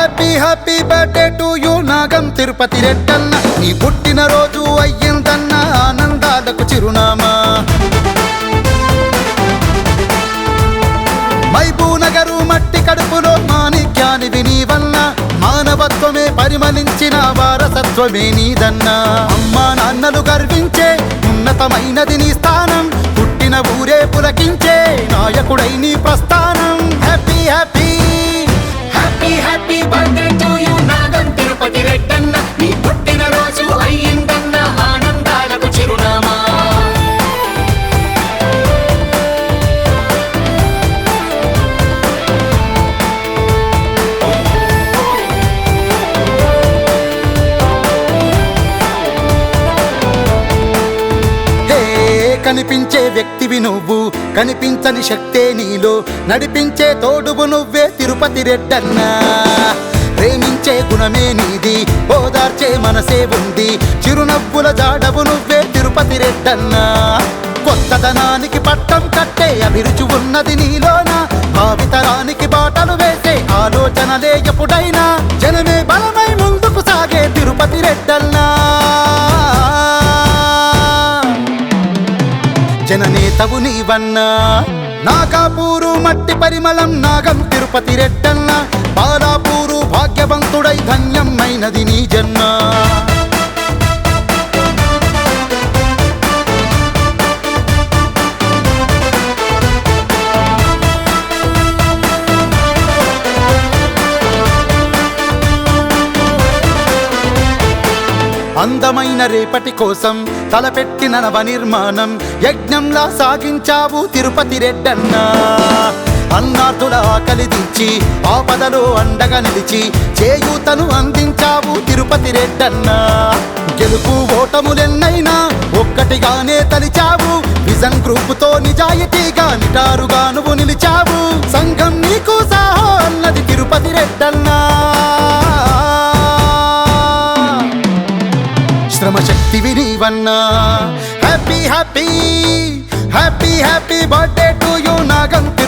Happy happy birthday to you Nagam Tirupati Reddanna. నీ పుట్టిన రోజు అయ్యిందన్న ఆనందాలకు చిరునామా. మైబూనగరు మట్టి కడుపులో మాణిక్యానివి నీవన్న మానవత్వమే పరిమళించిన వారసత్వమే నీదన్నా. అమ్మా నాన్నలు గర్వించే ఉన్నతమైనది నీ స్థానం. పుట్టిన ఊరే పులకించే నాయకుడై నీ ప్రస్థానం. కనిపించే వ్యక్తివి నువ్వు కనిపించని శక్తే నీలో నడిపించే తోడువు నువ్వే తిరుపతి రెడ్డన్నా. ప్రేమించే గుణమే నీది ఓదార్చే మనసే ఉంది చిరునవ్వుల జాడవు నువ్వే తిరుపతి రెడ్డన్నా. కొత్తదనానికి పట్టం కట్టే అభిరుచి ఉన్నది నీలోన భావితరానికి బాటలు వేసే ఆలోచనలే ఎప్పుడైనా జననేతవు నీవన్నా. నా కాపూరు మట్టి పరిమళం నాగం తిరుపతి రెడ్డన్న బాలాపూరు భాగ్యవంతుడై ధన్యమైనది నీ జన్మ. అందమైన రేపటి కోసం తలపెట్టిన నవ నిర్మాణం యజ్ఞంలా సాగించావు తిరుపతి రెడ్డన్నా. అన్నార్థుల ఆకలి దించి ఆపదలో అండగా నిలిచి చేయూతను అందించావు తిరుపతి రెడ్డన్నా. గెలుపు ఓటములెన్నైనా ఒక్కటిగానే తలిచావు. విజన్ గ్రూపుతో నిజాయితీగా నిటారుగా నువ్వు నిలిచావు. సంఘం నీకు శ్రమ శక్తివి నీవన్నా happy happy happy happy birthday to you నాగంత